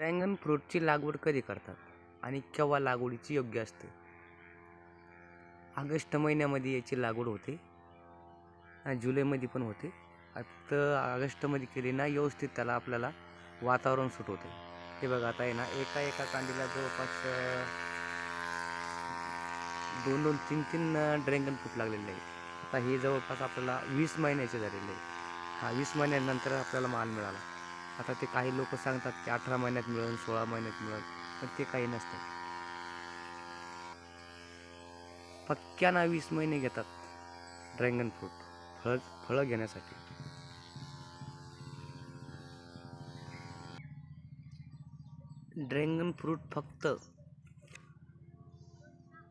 Dragon फ्रूटची लागवड कधी करतात आणि केव्हा लागवडीची योग्य असते? ऑगस्ट महिन्यामध्ये याची लागवड होते. आणि जुलैमध्ये पण होते. तर ऑगस्टमध्ये केली ना व्यवस्थित त्याला आपल्याला वातावरण सुट होते. हे बघा आता आहे ना एका एका कांदीला जवळपास दोन दोन तीन तीन ड्रॅगन फ्रूट लागलेले आहे आता हे जवळपास आपल्याला वीस महिन्याचे झालेले आहे हा वीस महिन्यानंतर आपल्याला माल मिळाला. आता ते काही लोक सांगतात की अठरा महिन्यात मिळेल सोळा महिन्यात मिळेल पण ते काही नसतं. पक्क्याना वीस महिने घेतात ड्रॅगन फ्रूट फळ फळं घेण्यासाठी. ड्रॅगन फ्रूट फक्त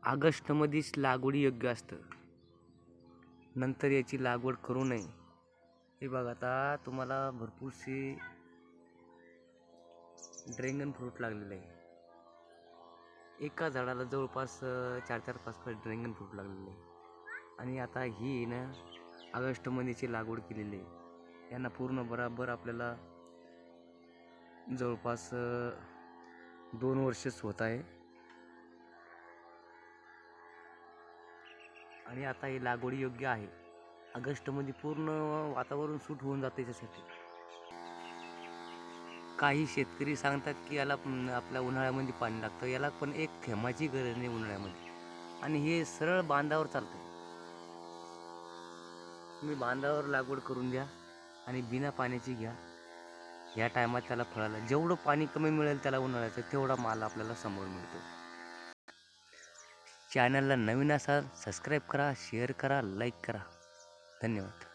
ऑगस्टमध्येच लागवडी योग्य असतं. नंतर याची लागवड करू नये. हे बघा आता तुम्हाला भरपूरशी ड्रॅगन फ्रूट लागलेलं आहे. एका झाडाला जवळपास चार चार पाच पाच ड्रॅगन फ्रूट लागलेलं आहे. आणि आता ही ना ऑगस्टमध्येची लागवड केलेली आहे. यांना पूर्ण बराबर आपल्याला जवळपास दोन वर्षच होत आहे. आणि आता ही लागवडी योग्य आहे. ऑगस्टमध्ये पूर्ण वातावरण सूट होऊन जातं याच्यासाठी. काही शेतकरी सांगतात की याला आपल्या उन्हाळ्यामध्ये पाणी लागतं. याला पण एक थेंबाची गरज नाही उन्हाळ्यामध्ये. आणि हे सरळ बांधावर चालतं तुम्ही बांधावर लागवड करून द्या आणि बिना पाण्याची घ्या. ह्या टायमात त्याला फळाला. जेवढं पाणी कमी मिळेल त्याला उन्हाळ्याचं तेवढा माल आपल्याला समोर मिळतो. चॅनलला नवीन असाल सबस्क्राईब करा शेअर करा लाईक करा. धन्यवाद.